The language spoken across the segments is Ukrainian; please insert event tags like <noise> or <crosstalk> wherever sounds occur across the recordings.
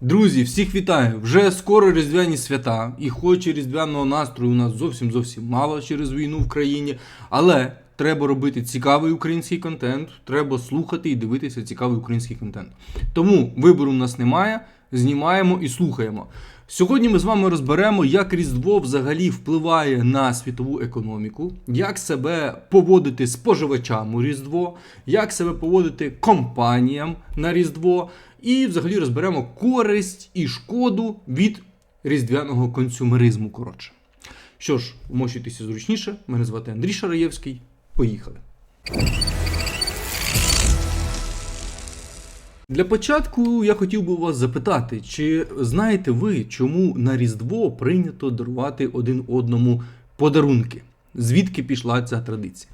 Друзі, всіх вітаю! Вже скоро різдвяні свята, і хоч і різдвяного настрою у нас зовсім зовсім мало через війну в країні, але треба робити цікавий український контент, треба слухати і дивитися цікавий український контент. Тому вибору в нас немає, знімаємо і слухаємо. Сьогодні ми з вами розберемо, як Різдво взагалі впливає на світову економіку, як себе поводити споживачам у Різдво, як себе поводити компаніям на Різдво, і взагалі розберемо користь і шкоду від різдвяного консюмеризму. Коротше. Що ж, вмощуйтеся зручніше. Мене звати Андрій Шараєвський. Поїхали. Для початку я хотів би вас запитати, чи знаєте ви, чому на Різдво прийнято дарувати один одному подарунки? Звідки пішла ця традиція?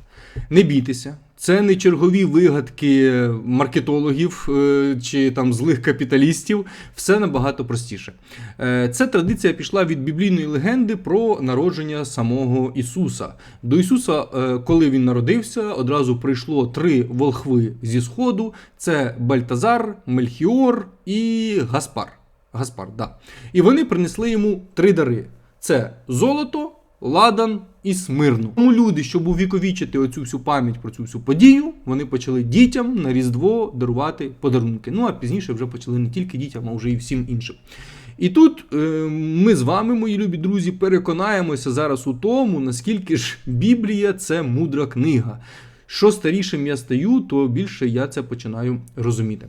Не бійтеся, це не чергові вигадки маркетологів е, чи там злих капіталістів. Все набагато простіше. Е, Ця традиція пішла від біблійної легенди про народження самого Ісуса. До Ісуса, е, коли він народився, одразу прийшло три волхви зі сходу: це Бальтазар, Мельхіор і Гаспар. Гаспар, да. І вони принесли йому три дари: це золото, ладан і смирну. Тому люди, щоб увіковічити оцю всю пам'ять про цю всю подію, вони почали дітям на Різдво дарувати подарунки. Ну а пізніше вже почали не тільки дітям, а вже і всім іншим. І тут е, ми з вами, мої любі друзі, переконаємося зараз у тому, наскільки ж Біблія це мудра книга. Що старішим я стаю, то більше я це починаю розуміти.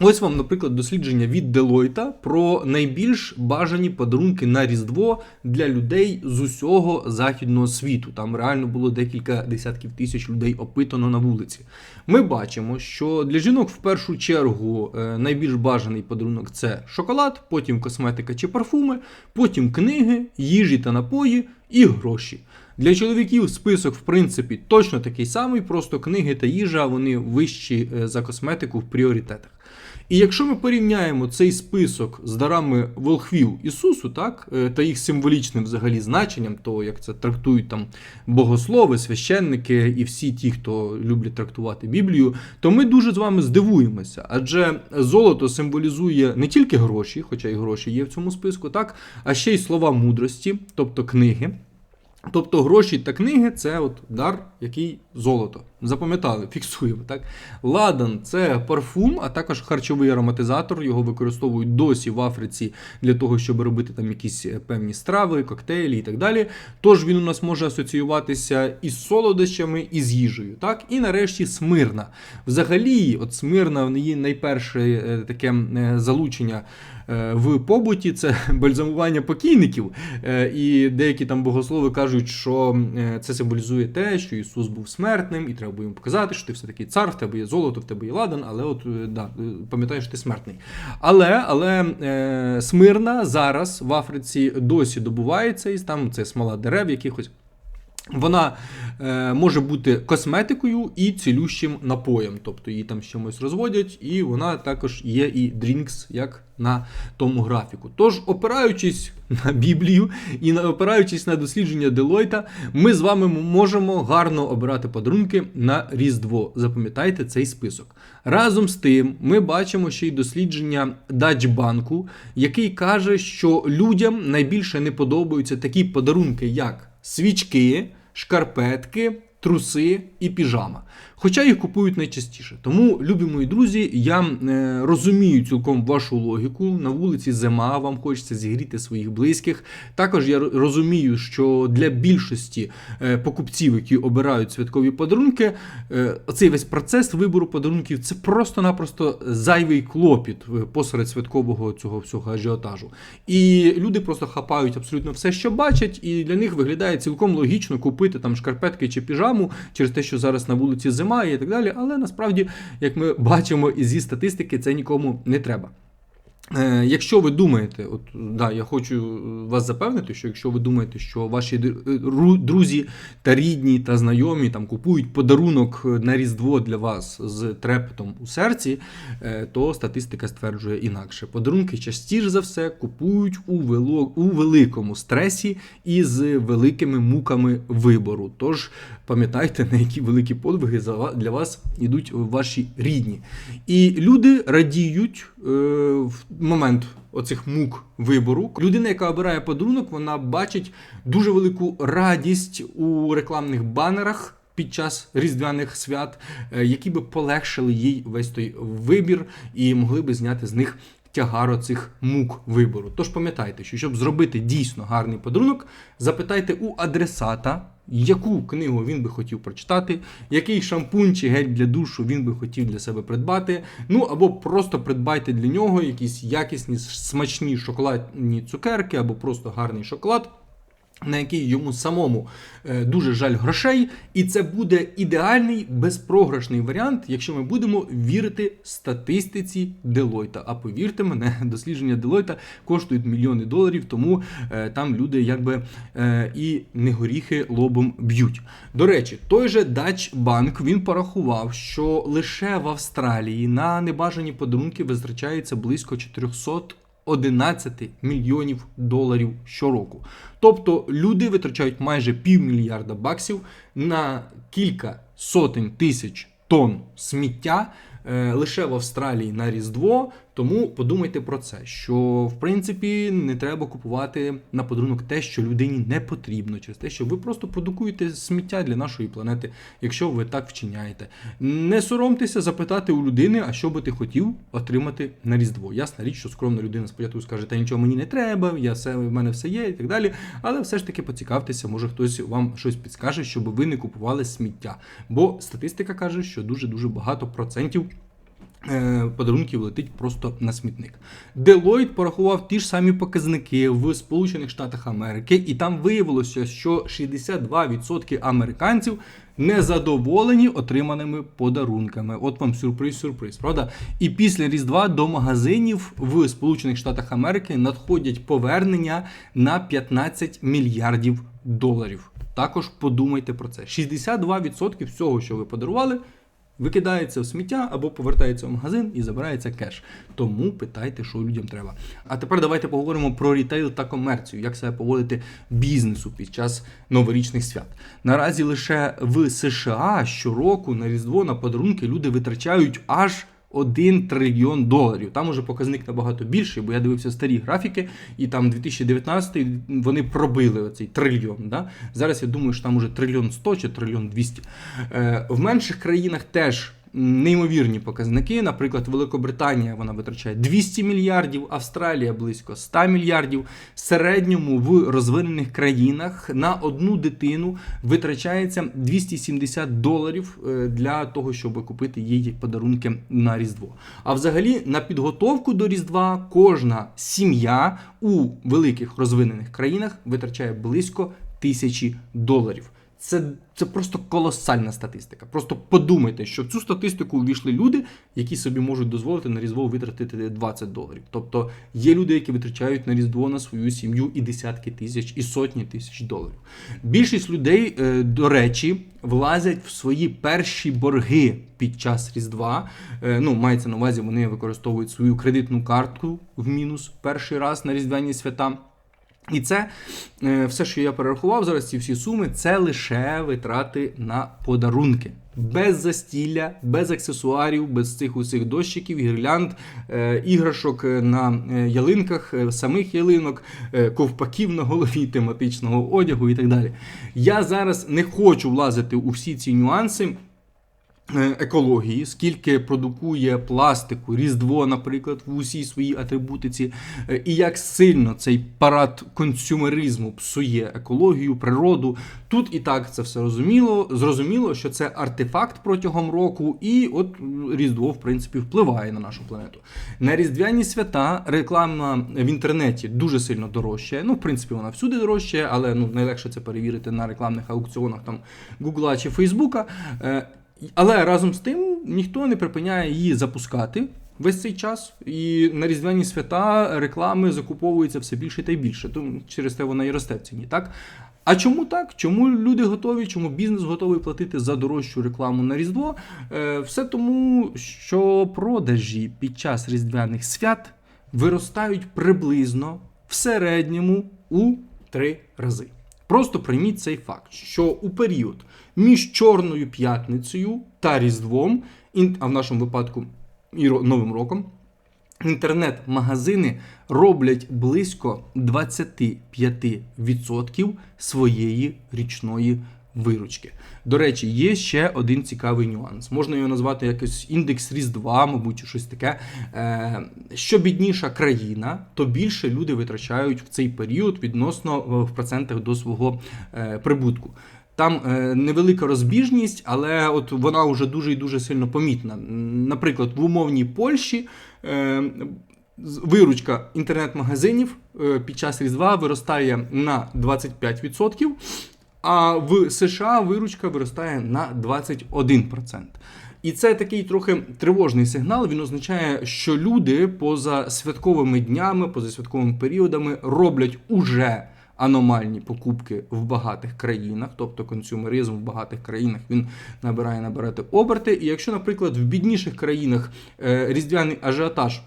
Ось вам, наприклад, дослідження від Делойта про найбільш бажані подарунки на Різдво для людей з усього західного світу. Там реально було декілька десятків тисяч людей опитано на вулиці. Ми бачимо, що для жінок в першу чергу е, найбільш бажаний подарунок це шоколад, потім косметика чи парфуми, потім книги, їжі та напої і гроші. Для чоловіків список, в принципі, точно такий самий, просто книги та їжа вони вищі е, за косметику в пріоритетах. І якщо ми порівняємо цей список з дарами волхвів Ісусу, так, е, та їх символічним взагалі значенням, то як це трактують там богослови, священники і всі ті, хто люблять трактувати Біблію, то ми дуже з вами здивуємося. Адже золото символізує не тільки гроші, хоча й гроші є в цьому списку, так, а ще й слова мудрості, тобто книги. Тобто гроші та книги це от дар, який золото. Запам'ятали, фіксуємо. так? Ладан це парфум, а також харчовий ароматизатор. Його використовують досі в Африці для того, щоб робити там якісь е, певні страви, коктейлі і так далі. Тож він у нас може асоціюватися із солодощами, і з їжею. Так? І нарешті смирна. Взагалі, от смирна в її найперше е, таке е, залучення. В побуті це <laughs> бальзамування покійників, і деякі там богослови кажуть, що це символізує те, що Ісус був смертним, і треба було йому показати, що ти все-таки цар, в тебе є золото, в тебе є ладан, але от е, да, е, пам'ятаєш, ти смертний. Але але е, смирна зараз в Африці досі добувається, і там це смола дерев якихось. Вона е, може бути косметикою і цілющим напоєм, тобто її там з чимось розводять, і вона також є і дрінкс, як на тому графіку. Тож, опираючись на Біблію і на- опираючись на дослідження Делойта, ми з вами можемо гарно обирати подарунки на Різдво. Запам'ятайте цей список. Разом з тим, ми бачимо ще й дослідження Дачбанку, який каже, що людям найбільше не подобаються такі подарунки, як свічки, шкарпетки, труси і піжама. Хоча їх купують найчастіше. Тому, любі мої друзі, я е, розумію цілком вашу логіку. На вулиці зима, вам хочеться зігріти своїх близьких. Також я розумію, що для більшості е, покупців, які обирають святкові подарунки, е, оцей весь процес вибору подарунків це просто-напросто зайвий клопіт посеред святкового цього всього ажіотажу. І люди просто хапають абсолютно все, що бачать, і для них виглядає цілком логічно купити там шкарпетки чи піжаму через те, що зараз на вулиці зима і так далі. Але насправді, як ми бачимо і зі статистики, це нікому не треба. Е, Якщо ви думаєте, от да, я хочу вас запевнити, що якщо ви думаєте, що ваші е, ру- друзі та рідні та знайомі там купують подарунок на Різдво для вас з трепетом у серці, е, то статистика стверджує інакше. Подарунки частіше за все купують у, у великому стресі і з великими муками вибору. Тож пам'ятайте, на які великі подвиги для вас ідуть ваші рідні. І люди радіють е, в момент оцих мук вибору. Людина, яка обирає подарунок, вона бачить дуже велику радість у рекламних банерах. Під час різдвяних свят, е, які би полегшили їй весь той вибір і могли би зняти з них тягар цих мук вибору. Тож пам'ятайте, що щоб зробити дійсно гарний подарунок, запитайте у адресата, яку книгу він би хотів прочитати, який шампунь чи гель для душу він би хотів для себе придбати. Ну або просто придбайте для нього якісь якісні смачні шоколадні цукерки, або просто гарний шоколад. На який йому самому е, дуже жаль грошей, і це буде ідеальний безпрограшний варіант, якщо ми будемо вірити статистиці Делойта. А повірте мене, <laughs> дослідження Делойта коштують мільйони доларів, тому е, там люди якби е, і не горіхи лобом б'ють. До речі, той же Dutch Bank він порахував, що лише в Австралії на небажані подарунки витрачається близько 400 11 мільйонів доларів щороку. Тобто люди витрачають майже півмільярда баксів на кілька сотень тисяч тонн сміття е, лише в Австралії на Різдво. Тому подумайте про це, що в принципі не треба купувати на подарунок те, що людині не потрібно, через те, що ви просто продукуєте сміття для нашої планети, якщо ви так вчиняєте. Не соромтеся запитати у людини, а що би ти хотів отримати на Різдво. Ясна річ, що скромна людина спочатку скаже, та нічого мені не треба, я все, в мене все є і так далі. Але все ж таки поцікавтеся, може хтось вам щось підскаже, щоб ви не купували сміття. Бо статистика каже, що дуже дуже багато процентів. Е, подарунків летить просто на смітник. Deloitte порахував ті ж самі показники в Сполучених Штатах Америки, і там виявилося, що 62% американців не задоволені отриманими подарунками. От вам сюрприз-сюрприз, правда? І після Різдва до магазинів в Сполучених Штатах Америки надходять повернення на 15 мільярдів доларів. Також подумайте про це: 62% всього, що ви подарували викидається в сміття або повертається в магазин і забирається кеш. Тому питайте, що людям треба. А тепер давайте поговоримо про рітейл та комерцію, як себе поводити бізнесу під час новорічних свят. Наразі лише в США щороку на Різдво на подарунки люди витрачають аж. 1 трильйон доларів. Там уже показник набагато більший, бо я дивився старі графіки, і там 2019 вони пробили оцей трильйон. Да? Зараз я думаю, що там уже трильйон 100 чи трильйон 200. Е, В менших країнах теж неймовірні показники. Наприклад, Великобританія вона витрачає 200 мільярдів, Австралія близько 100 мільярдів. В середньому в розвинених країнах на одну дитину витрачається 270 доларів е, для того, щоб купити їй подарунки на Різдво. А взагалі на підготовку до Різдва кожна сім'я у великих розвинених країнах витрачає близько тисячі доларів. Це це просто колосальна статистика. Просто подумайте, що в цю статистику увійшли люди, які собі можуть дозволити на різдво витратити 20 доларів. Тобто є люди, які витрачають на різдво на свою сім'ю і десятки тисяч, і сотні тисяч доларів. Більшість людей, е, до речі, влазять в свої перші борги під час різдва. Е, ну, мається на увазі, вони використовують свою кредитну картку в мінус перший раз на різдвяні свята. І це е, все, що я перерахував зараз, ці всі суми, це лише витрати на подарунки. Без застілля, без аксесуарів, без цих усіх дощиків, гірлянд, е, іграшок на е, ялинках, самих ялинок, ковпаків на голові, тематичного одягу і так далі. Я зараз не хочу влазити у всі ці нюанси. Е, екології, скільки продукує пластику, різдво, наприклад, в усій своїй атрибутиці, е, і як сильно цей парад консюмеризму псує екологію, природу. Тут і так це все розуміло. Зрозуміло, що це артефакт протягом року, і от Різдво, в принципі, впливає на нашу планету. На різдвяні свята реклама в інтернеті дуже сильно дорожчає. Ну, в принципі, вона всюди дорожчає, але ну найлегше це перевірити на рекламних аукціонах там Гугла чи Фейсбука. Але разом з тим ніхто не припиняє її запускати весь цей час. І на різдвяні свята реклами закуповуються все більше та й більше. Тому через те вона і росте в ціні. так? А чому так? Чому люди готові, чому бізнес готовий платити за дорожчу рекламу на Різдво? Е, все тому, що продажі під час різдвяних свят виростають приблизно в середньому у три рази. Просто прийміть цей факт, що у період між Чорною п'ятницею та Різдвом, а в нашому випадку і Новим роком, інтернет-магазини роблять близько 25% своєї річної виручки. До речі, є ще один цікавий нюанс. Можна його назвати якось індекс Різдва, мабуть, щось таке. Е, Що бідніша країна, то більше люди витрачають в цей період відносно е, в процентах до свого е, прибутку. Там невелика розбіжність, але от вона вже дуже і дуже сильно помітна. Наприклад, в умовній Польщі виручка інтернет-магазинів під час Різдва виростає на 25%, а в США виручка виростає на 21%. І це такий трохи тривожний сигнал. Він означає, що люди поза святковими днями, поза святковими періодами роблять уже аномальні покупки в багатих країнах, тобто консюмеризм в багатих країнах він набирає набирати оберти. І якщо, наприклад, в бідніших країнах е, різдвяний ажіотаж.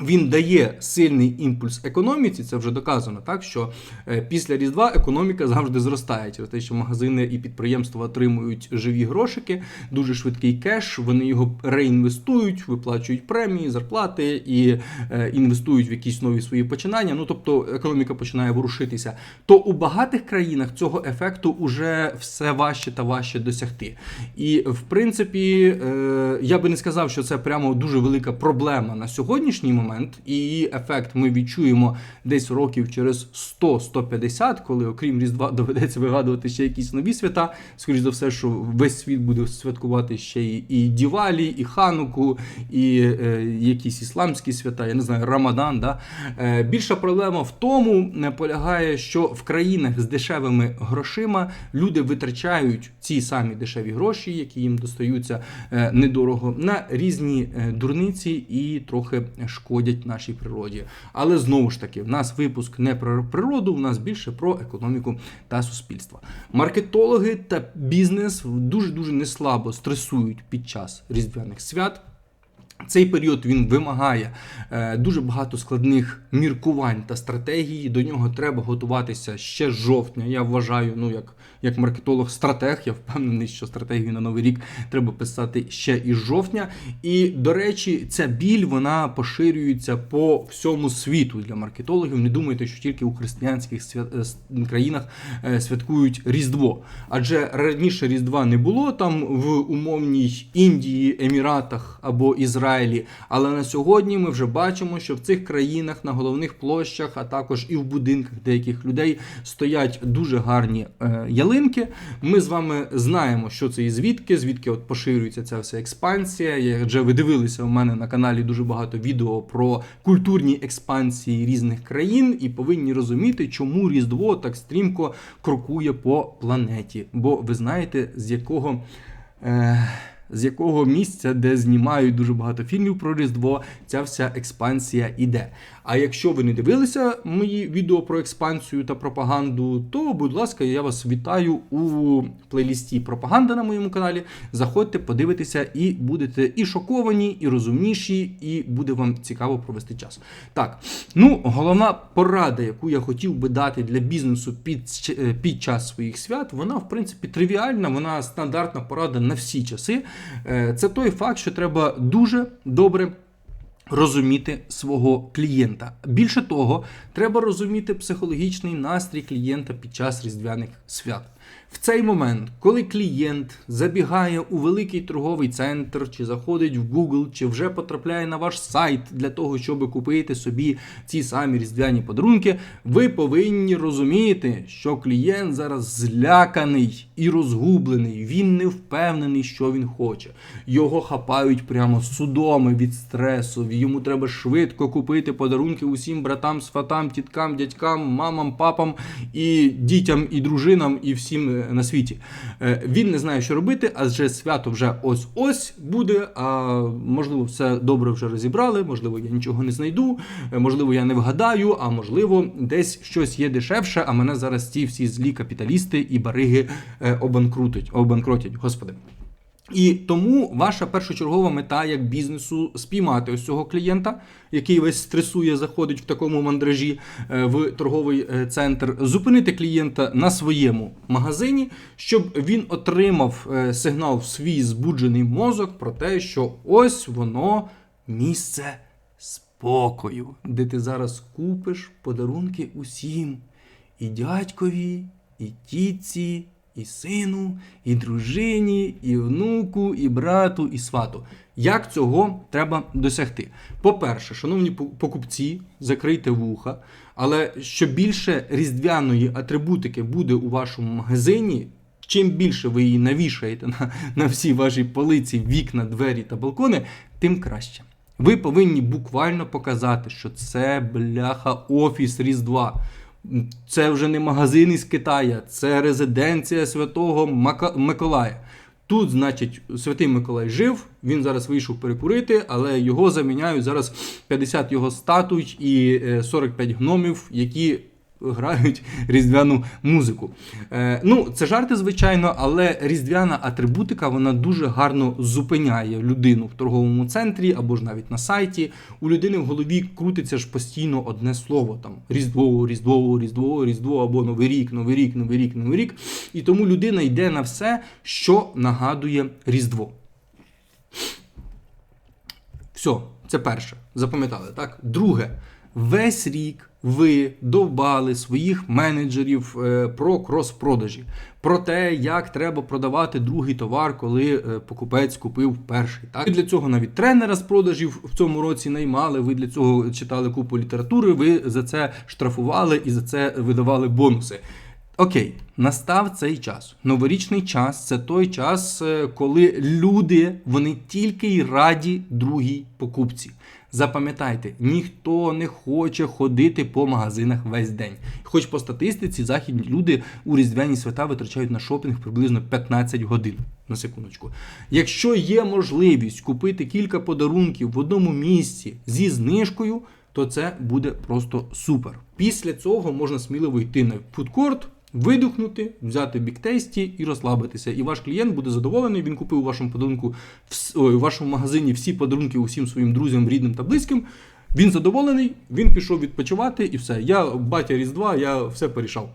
Він дає сильний імпульс економіці, це вже доказано, так що е, після Різдва економіка завжди зростає через те, що магазини і підприємства отримують живі грошики, дуже швидкий кеш. Вони його реінвестують, виплачують премії, зарплати і е, інвестують в якісь нові свої починання. Ну тобто економіка починає ворушитися. То у багатих країнах цього ефекту вже все важче та важче досягти. І в принципі, е, я би не сказав, що це прямо дуже велика проблема на сьогоднішній момент. І її ефект ми відчуємо десь років через 100-150, коли, окрім Різдва, доведеться вигадувати ще якісь нові свята. Скоріш за все, що весь світ буде святкувати ще і, і Дівалі, і Хануку, і е, якісь ісламські свята, я не знаю, Рамадан. Да? Е, більша проблема в тому е, полягає, що в країнах з дешевими грошима люди витрачають ці самі дешеві гроші, які їм достаються е, недорого, на різні е, дурниці і трохи шкодять нашій природі. Але знову ж таки, в нас випуск не про природу, в нас більше про економіку та суспільство. Маркетологи та бізнес дуже дуже неслабо стресують під час різдвяних свят. Цей період він вимагає е, дуже багато складних міркувань та стратегій. До нього треба готуватися ще з жовтня. Я вважаю, ну як, як маркетолог-стратег, я впевнений, що стратегію на новий рік треба писати ще із жовтня. І до речі, ця біль вона поширюється по всьому світу для маркетологів. Не думайте, що тільки у християнських свят... е, країнах е, святкують Різдво. Адже раніше Різдва не було там в умовній Індії, Еміратах або Ізраїлі. Але на сьогодні ми вже бачимо, що в цих країнах на головних площах, а також і в будинках деяких людей стоять дуже гарні е, ялинки. Ми з вами знаємо, що це і звідки, звідки от поширюється ця вся експансія. Я вже ви дивилися у мене на каналі дуже багато відео про культурні експансії різних країн, і повинні розуміти, чому Різдво так стрімко крокує по планеті. Бо ви знаєте, з якого. Е, з якого місця, де знімають дуже багато фільмів про Різдво, ця вся експансія іде. А якщо ви не дивилися мої відео про експансію та пропаганду, то, будь ласка, я вас вітаю у плейлісті Пропаганда на моєму каналі. Заходьте, подивитеся, і будете і шоковані, і розумніші, і буде вам цікаво провести час. Так, ну головна порада, яку я хотів би дати для бізнесу під, під час своїх свят, вона в принципі тривіальна, вона стандартна порада на всі часи. Е, Це той факт, що треба дуже добре. Розуміти свого клієнта. Більше того, треба розуміти психологічний настрій клієнта під час різдвяних свят. В цей момент, коли клієнт забігає у великий торговий центр, чи заходить в Google, чи вже потрапляє на ваш сайт для того, щоб купити собі ці самі різдвяні подарунки, ви повинні розуміти, що клієнт зараз зляканий і розгублений. Він не впевнений, що він хоче. Його хапають прямо судоми від стресу. Йому треба швидко купити подарунки усім братам, сватам, тіткам, дядькам, мамам, папам і дітям, і дружинам, і всім е, на світі. Е, Він не знає, що робити, адже свято вже ось-ось буде. А можливо, все добре вже розібрали, можливо, я нічого не знайду, е, можливо, я не вгадаю, а можливо, десь щось є дешевше, а мене зараз ці всі злі капіталісти і бариги е, обанкротять, господи. І тому ваша першочергова мета як бізнесу спіймати ось цього клієнта, який весь стресує, заходить в такому мандражі е, в торговий е, центр, зупинити клієнта на своєму магазині, щоб він отримав е, сигнал в свій збуджений мозок про те, що ось воно місце спокою, де ти зараз купиш подарунки усім. І дядькові, і тітці, і сину, і дружині, і внуку, і брату, і свату. Як цього треба досягти? По-перше, шановні покупці, закрийте вуха, але що більше різдвяної атрибутики буде у вашому магазині, чим більше ви її навішаєте на, на всі ваші полиці, вікна, двері та балкони, тим краще. Ви повинні буквально показати, що це бляха офіс Різдва. Це вже не магазин із Китая, це резиденція святого Мака- Миколая. Тут, значить, святий Миколай жив, він зараз вийшов перекурити, але його заміняють зараз 50 його статуй і е, 45 гномів, які грають різдвяну музику. Е, ну, це жарти, звичайно, але різдвяна атрибутика вона дуже гарно зупиняє людину в торговому центрі або ж навіть на сайті. У людини в голові крутиться ж постійно одне слово: там Різдво, Різдво, Різдво, Різдво або Новий рік, Новий рік, Новий рік, Новий рік. І тому людина йде на все, що нагадує Різдво. Все, це перше. Запам'ятали, так? Друге, весь рік ви довбали своїх менеджерів е, про крос-продажі, про те, як треба продавати другий товар, коли е, покупець купив перший. Так? Ви для цього навіть тренера з продажів в цьому році наймали. Ви для цього читали купу літератури, ви за це штрафували і за це видавали бонуси. Окей, настав цей час. Новорічний час це той час, е, коли люди вони тільки й раді другій покупці. Запам'ятайте, ніхто не хоче ходити по магазинах весь день. Хоч по статистиці західні люди у різдвяні свята витрачають на шопінг приблизно 15 годин. На секундочку. Якщо є можливість купити кілька подарунків в одному місці зі знижкою, то це буде просто супер. Після цього можна сміливо йти на фудкорт, видихнути, взяти біктейсті і розслабитися. І ваш клієнт буде задоволений. Він купив у вашому подарунку ой, у вашому магазині всі подарунки усім своїм друзям, рідним та близьким. Він задоволений, він пішов відпочивати і все. Я батя Різдва, я все порішав.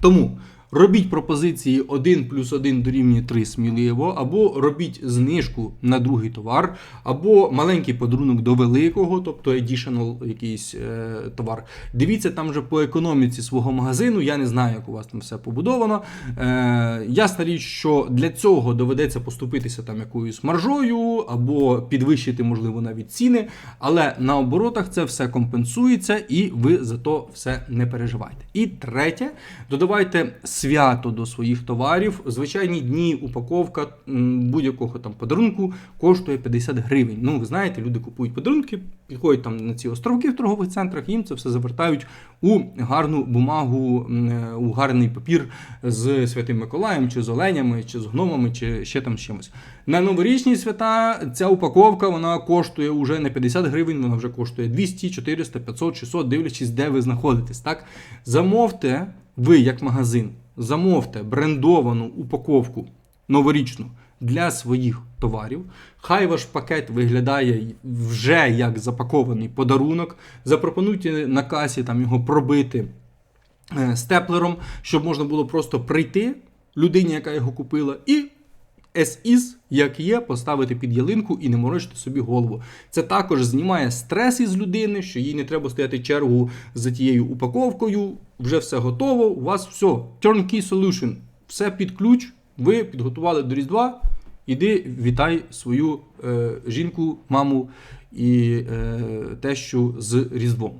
Тому робіть пропозиції 1 плюс 1 дорівнює 3 сміливо, або робіть знижку на другий товар, або маленький подарунок до великого, тобто additional якийсь е, товар. Дивіться там вже по економіці свого магазину. Я не знаю, як у вас там все побудовано. Е, ясна річ, що для цього доведеться поступитися там якоюсь маржою, або підвищити, можливо, навіть ціни. Але на оборотах це все компенсується, і ви за то все не переживайте. І третє, додавайте свято до своїх товарів. Звичайні дні упаковка будь-якого там подарунку коштує 50 гривень. Ну, ви знаєте, люди купують подарунки, підходять там на ці островки в торгових центрах, їм це все завертають у гарну бумагу, е, у гарний папір з Святим Миколаєм, чи з оленями, чи з гномами, чи ще там чимось. На новорічні свята ця упаковка вона коштує уже не 50 гривень, вона вже коштує 200, 400, 500, 600, дивлячись, де ви знаходитесь. Так? Замовте, ви як магазин, замовте брендовану упаковку новорічну для своїх товарів. Хай ваш пакет виглядає вже як запакований подарунок. Запропонуйте на касі там його пробити е, степлером, щоб можна було просто прийти людині, яка його купила, і is, як є, поставити під ялинку і не морочити собі голову. Це також знімає стрес із людини, що їй не треба стояти чергу за тією упаковкою. Вже все готово. У вас все. Turnkey solution. Все під ключ. Ви підготували до Різдва. Іди, вітай свою е, жінку, маму і е, тещу з Різдвом.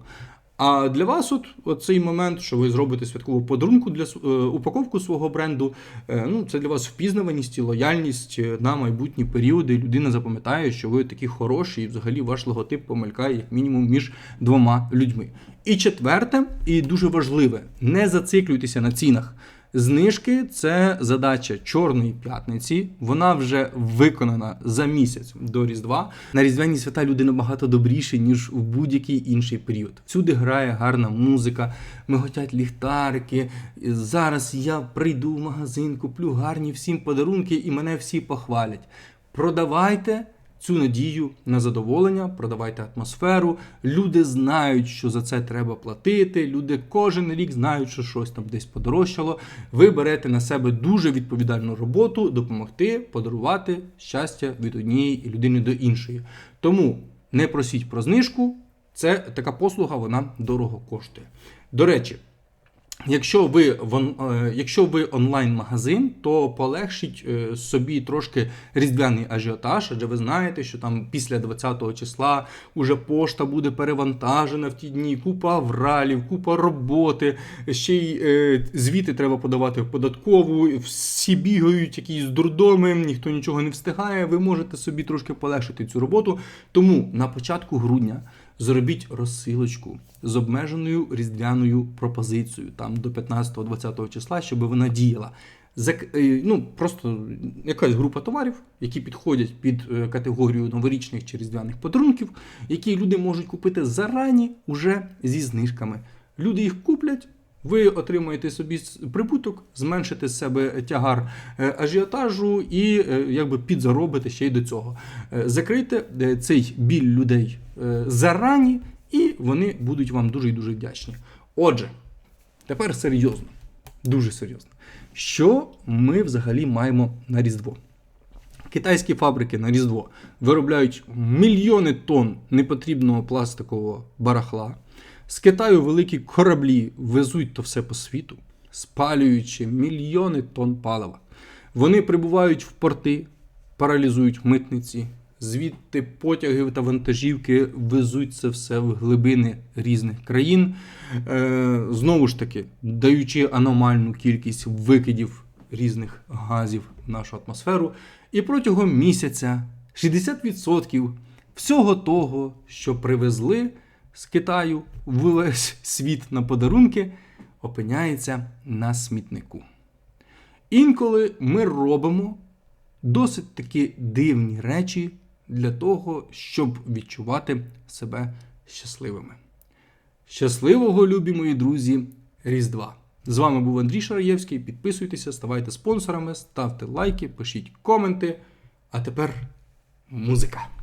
А для вас, от, цей момент, що ви зробите святкову подарунку для е, упаковку свого бренду, е, ну це для вас впізнаваність і лояльність е, на майбутні періоди. Людина запам'ятає, що ви такі хороші, і взагалі ваш логотип помилькає як мінімум між двома людьми. І четверте, і дуже важливе, не зациклюйтеся на цінах. Знижки це задача Чорної п'ятниці. Вона вже виконана за місяць до Різдва. На Різдвяні свята люди набагато добріші, ніж в будь-який інший період. Всюди грає гарна музика, миготять ліхтарики. Зараз я прийду в магазин, куплю гарні всім подарунки, і мене всі похвалять. Продавайте цю надію на задоволення, продавайте атмосферу. Люди знають, що за це треба платити. Люди кожен рік знають, що щось там десь подорожчало. Ви берете на себе дуже відповідальну роботу допомогти подарувати щастя від однієї людини до іншої. Тому не просіть про знижку. Це така послуга, вона дорого коштує. До речі, Якщо ви в е, якщо ви онлайн-магазин, то полегшіть е, собі трошки різдвяний ажіотаж, адже ви знаєте, що там після 20-го числа уже пошта буде перевантажена в ті дні, купа авралів, купа роботи, ще й е, звіти треба подавати в податкову, всі бігають, якісь дурдоми, ніхто нічого не встигає. Ви можете собі трошки полегшити цю роботу. Тому на початку грудня зробіть розсилочку з обмеженою різдвяною пропозицією там до 15-20 числа, щоб вона діяла. Е, Ну, просто якась група товарів, які підходять під е, категорію новорічних чи різдвяних подарунків, які люди можуть купити зарані уже зі знижками. Люди їх куплять. Ви отримаєте собі прибуток, зменшите з себе тягар е, ажіотажу і е, якби підзаробите ще й до цього. Е, Закрийте цей біль людей зарані, і вони будуть вам дуже і дуже вдячні. Отже, тепер серйозно, дуже серйозно. Що ми взагалі маємо на Різдво? Китайські фабрики на Різдво виробляють мільйони тонн непотрібного пластикового барахла. З Китаю великі кораблі везуть то все по світу, спалюючи мільйони тонн палива. Вони прибувають в порти, паралізують митниці, звідти потяги та вантажівки везуть це все в глибини різних країн. Е, знову ж таки, даючи аномальну кількість викидів різних газів в нашу атмосферу. І протягом місяця 60% всього того, що привезли з Китаю в весь світ на подарунки, опиняється на смітнику. Інколи ми робимо досить такі дивні речі для того, щоб відчувати себе щасливими. Щасливого, любі мої друзі, Різдва! З вами був Андрій Шараєвський. Підписуйтеся, ставайте спонсорами, ставте лайки, пишіть коменти. А тепер музика.